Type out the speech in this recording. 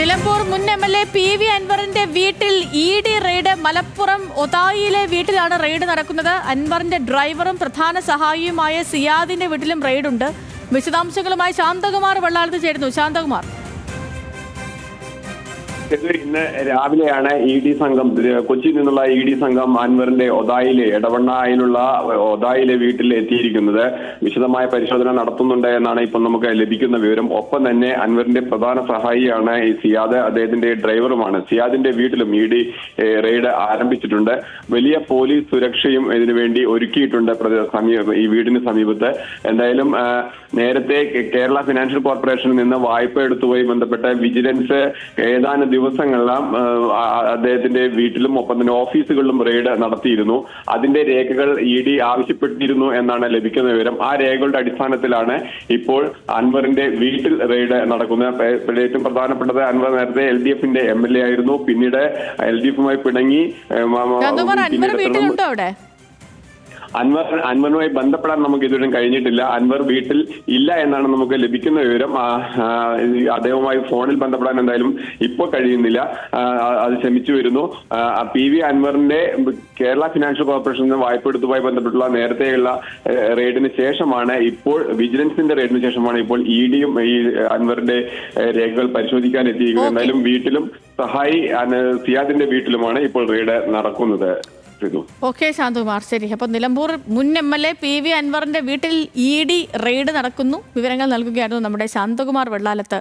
നിലമ്പൂർ മുൻ M L A P V അൻവറിന്റെ വീട്ടിൽ ഇ ഡി റെയ്ഡ് മലപ്പുറം ഒതായിയിലെ വീട്ടിലാണ് റെയ്ഡ് നടക്കുന്നത്. അൻവറിന്റെ ഡ്രൈവറും പ്രധാന സഹായിയുമായ സിയാദിന്റെ വീട്ടിലും റെയ്ഡുണ്ട്. വിശദാംശങ്ങളുമായി ശാന്തകുമാർ വെള്ളാളത്ത് ചേരുന്നു. ശാന്തകുമാർ. ഇന്ന് രാവിലെയാണ് ഇ ഡി സംഘം കൊച്ചിയിൽ നിന്നുള്ള ഇ ഡി സംഘം അൻവറിന്റെ ഒതായിലെ എടവണ്ണയിലുള്ള ഒതായിലെ വീട്ടിൽ എത്തിയിരിക്കുന്നത്. വിശദമായ പരിശോധന നടത്തുന്നുണ്ട് എന്നാണ് ഇപ്പം നമുക്ക് ലഭിക്കുന്ന വിവരം. ഒപ്പം തന്നെ അൻവറിന്റെ പ്രധാന സഹായിയാണ് ഈ സിയാദ്. അദ്ദേഹത്തിന്റെ ഡ്രൈവറുമാണ്. സിയാദിന്റെ വീട്ടിലും ഇ ഡി റെയ്ഡ് ആരംഭിച്ചിട്ടുണ്ട്. വലിയ പോലീസ് സുരക്ഷയും ഇതിനുവേണ്ടി ഒരുക്കിയിട്ടുണ്ട് ഈ വീടിന് സമീപത്ത്. എന്തായാലും നേരത്തെ കേരള ഫിനാൻഷ്യൽ കോർപ്പറേഷനിൽ നിന്ന് വായ്പ എടുത്തുമായി ബന്ധപ്പെട്ട വിജിലൻസ് ഏതാനും ആ- അദ്ദേഹത്തിന്റെ വീട്ടിലും ഒപ്പം തന്നെ ഓഫീസുകളിലും റെയ്ഡ് നടത്തിയിരുന്നു. അതിന്റെ രേഖകൾ ഇ ഡി ആവശ്യപ്പെട്ടിരുന്നു എന്നാണ് ലഭിക്കുന്ന വിവരം. ആ രേഖകളുടെ അടിസ്ഥാനത്തിലാണ് ഇപ്പോൾ അൻവറിന്റെ വീട്ടിൽ റെയ്ഡ് നടക്കുന്നത്. ഏറ്റവും പ്രധാനപ്പെട്ടത് അൻവർ നേരത്തെ എൽ ഡി എഫിന്റെ എം എൽ എ ആയിരുന്നു. പിന്നീട് എൽ ഡി എഫുമായി പിണങ്ങി വീട്ടിലുണ്ടോ അവിടെ? അൻവർ അൻവറുമായി ബന്ധപ്പെടാൻ നമുക്ക് ഇതുവരെ കഴിഞ്ഞിട്ടില്ല. അൻവർ വീട്ടിൽ ഇല്ല എന്നാണ് നമുക്ക് ലഭിക്കുന്ന വിവരം. അദ്ദേഹവുമായി ഫോണിൽ ബന്ധപ്പെടാൻ എന്തായാലും ഇപ്പോൾ കഴിയുന്നില്ല. അത് ശ്രമിച്ചു വരുന്നു. പി വി അൻവറിന്റെ കേരള ഫിനാൻഷ്യൽ കോർപ്പറേഷൻ വായ്പ എടുത്തുമായി ബന്ധപ്പെട്ടുള്ള നേരത്തെയുള്ള റെയ്ഡിന് ശേഷമാണ് ഇപ്പോൾ വിജിലൻസിന്റെ റെയ്ഡിന് ശേഷമാണ് ഇപ്പോൾ ഇ ഡിയും ഈ അൻവറിന്റെ രേഖകൾ പരിശോധിക്കാൻ എത്തിയിരിക്കുന്നത്. എന്തായാലും വീട്ടിലും സഹായി സിയാദിന്റെ വീട്ടിലുമാണ് ഇപ്പോൾ റെയ്ഡ് നടക്കുന്നത്. ഓക്കെ ശാന്തകുമാർ. ശരി. അപ്പൊ നിലമ്പൂർ മുൻ M L A P V അൻവറിന്റെ വീട്ടിൽ ഇ ഡി റെയ്ഡ് നടക്കുന്നു. വിവരങ്ങൾ നൽകുകയായിരുന്നു നമ്മുടെ ശാന്തകുമാർ വെള്ളാലത്ത്.